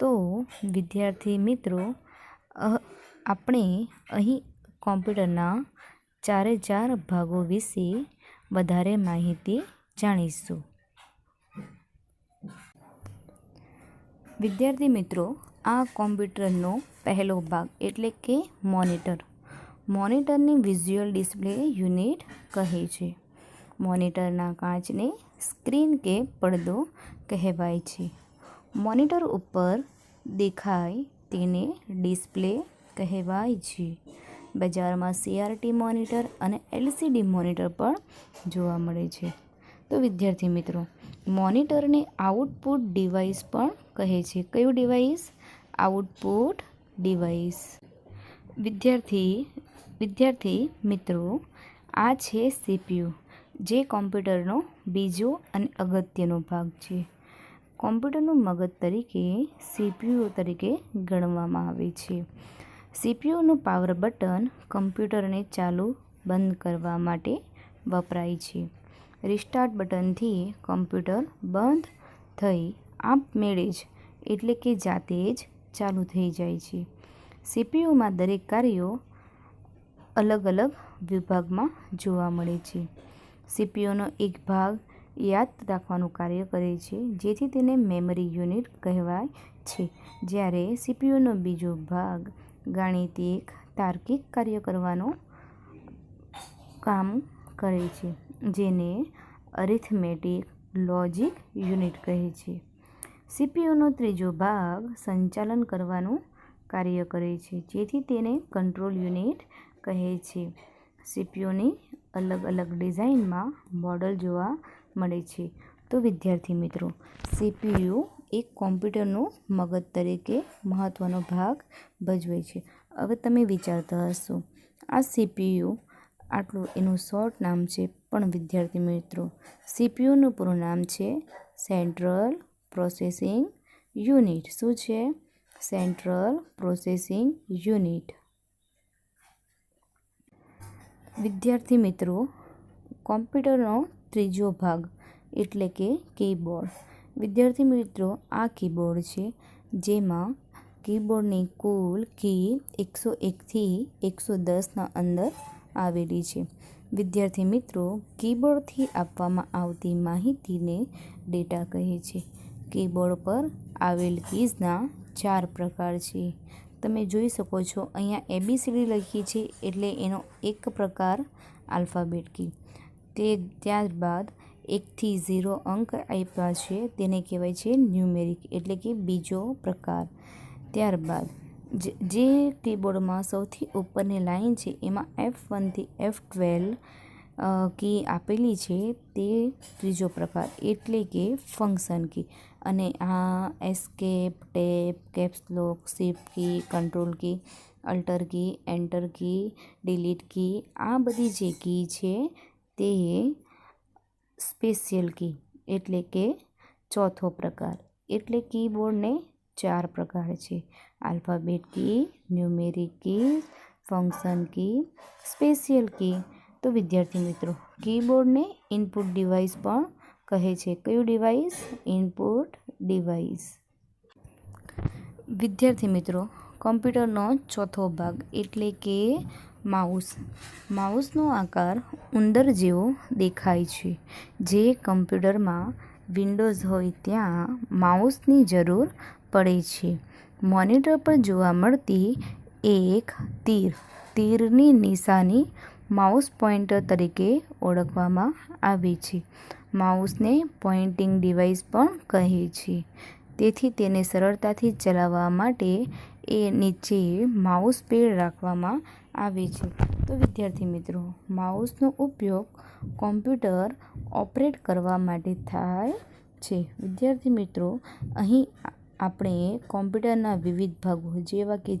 તો વિદ્યાર્થી મિત્રો આપણે અહીં કોમ્પ્યુટરના ચારે ચાર ભાગો વિશે વધારે માહિતી જાણીશું. વિદ્યાર્થી મિત્રો, આ કોમ્પ્યુટરનો પહેલો ભાગ એટલે કે મોનિટર. મોનિટરને વિઝ્યુઅલ ડિસ્પ્લે યુનિટ કહે છે. મોનિટરના કાચને સ્ક્રીન કે પડદો કહેવાય છે. મોનિટર ઉપર દેખાય તેને ડિસ્પ્લે કહેવાય છે. બજારમાં સીઆરટી મોનિટર અને એલસીડી મોનિટર પણ જોવા મળે છે. તો વિદ્યાર્થી મિત્રો, મોનિટરને આઉટપુટ ડિવાઇસ પણ કહે છે. કયું ડિવાઇસ? Output device. વિદ્યાર્થી વિદ્યાર્થી મિત્રો, આ છે સીપીયુ જે કોમ્પ્યુટરનો બીજો અને અગત્યનો ભાગ છે. કોમ્પ્યુટરનું મગજ તરીકે સીપીયુ તરીકે ગણવામાં આવે છે. સીપીયુનું પાવર બટન કમ્પ્યુટરને ચાલુ બંધ કરવા માટે વપરાય છે. રિસ્ટાર્ટ બટનથી કમ્પ્યુટર બંધ થઈ આપમેળે જ, એટલે કે જાતે જ ચાલુ થઈ જાય છે. સીપીયુમાં દરેક કાર્યો અલગ અલગ વિભાગમાં જોવા મળે છે. સીપીયુનો એક ભાગ યાદ રાખવાનું કાર્ય કરે છે, જેથી તેને મેમરી યુનિટ કહેવાય છે. જ્યારે સીપીયુનો બીજો ભાગ ગાણિતિક, તાર્કિક કાર્ય કરવાનું કામ કરે છે, જેને અરિથમેટિક લોજિક યુનિટ કહે છે. સીપીયુનો ત્રીજો ભાગ સંચાલન કરવાનું કાર્ય કરે છે, જેથી તેને કંટ્રોલ યુનિટ કહે છે. સીપીયુની અલગ અલગ ડિઝાઇનમાં મોડલ જોવા મળે છે. તો વિદ્યાર્થી મિત્રો, સીપીયુ એક કોમ્પ્યુટરનો મગજ તરીકે મહત્ત્વનો ભાગ ભજવે છે. હવે તમે વિચારતા હશો, આ સીપીયુ આટલું એનું શોર્ટ નામ છે. પણ વિદ્યાર્થી મિત્રો, સીપીયુનું પૂરું નામ છે સેન્ટ્રલ પ્રોસેસિંગ યુનિટ શું છે? સેન્ટ્રલ પ્રોસેસિંગ યુનિટ વિદ્યાર્થી મિત્રો, કોમ્પ્યુટરનો ત્રીજો ભાગ, એટલે કે કીબોર્ડ. વિદ્યાર્થી મિત્રો, આ કીબોર્ડ છે, જેમાં કીબોર્ડની કુલ કી એકસો એકથી એકસો દસના અંદર આવેલી છે. વિદ્યાર્થી મિત્રો, કીબોર્ડથી આપવામાં આવતી માહિતીને ડેટા કહે છે. કીબોર્ડ પર આવેલ કીઝના ચાર પ્રકાર છે. તમે જોઈ શકો છો, અહીંયા એબીસીડી લખી છે, એટલે એનો એક પ્રકાર આલ્ફાબેટ કી. તે ત્યારબાદ એકથી ઝીરો અંક આપ્યા છે. તેને કહેવાય છે ન્યુમેરિક એટલે કે બીજો પ્રકાર. ત્યારબાદ, જે કીબોર્ડમાં સૌથી ઉપરની લાઇન છે એમાં એફ વનથી એફ ટ્વેલ્વ કી આપેલી છે તે ત્રીજો પ્રકાર એટલે કે ફંક્શન કી. અને આ escape, tab caps lock shift key, control key, alter key, enter key, delete key, આ બધી જે કી છે તે સ્પેશિયલ કી એટલે કે ચોથો પ્રકાર. એટલે કીબોર્ડને ચાર પ્રકાર છે. Alphabet key, numeric key, function key, special key. તો વિદ્યાર્થી મિત્રો, કીબોર્ડને ઇનપુટ ડિવાઇસ પણ કહે છે. કયું ડિવાઇસ? Input device. વિદ્યાર્થી મિત્રો કોમ્પ્યુટરનો ચોથો ભાગ એટલે કે માઉસ. માઉસનો આકાર ઉંદર જેવો દેખાય છે. જે કમ્પ્યુટરમાં વિન્ડોઝ હોય ત્યાં માઉસની જરૂર પડે છે. મોનિટર પર જોવા મળતી એક તીર. તીરની નિશાની માઉસ પોઇન્ટર તરીકે ઓળખવામાં આવે છે. માઉસને પોઇન્ટિંગ ડિવાઇસ પણ કહે છે. તેથી તેને સરળતાથી ચલાવવા માટે એ નીચે માઉસ પેડ રાખવામાં આવે છે. તો વિદ્યાર્થી મિત્રો, માઉસનો ઉપયોગ કોમ્પ્યુટર ઓપરેટ કરવા માટે થાય છે. વિદ્યાર્થી મિત્રો, અહીં આપણે કોમ્પ્યુટરના વિવિધ ભાગો જેવા કે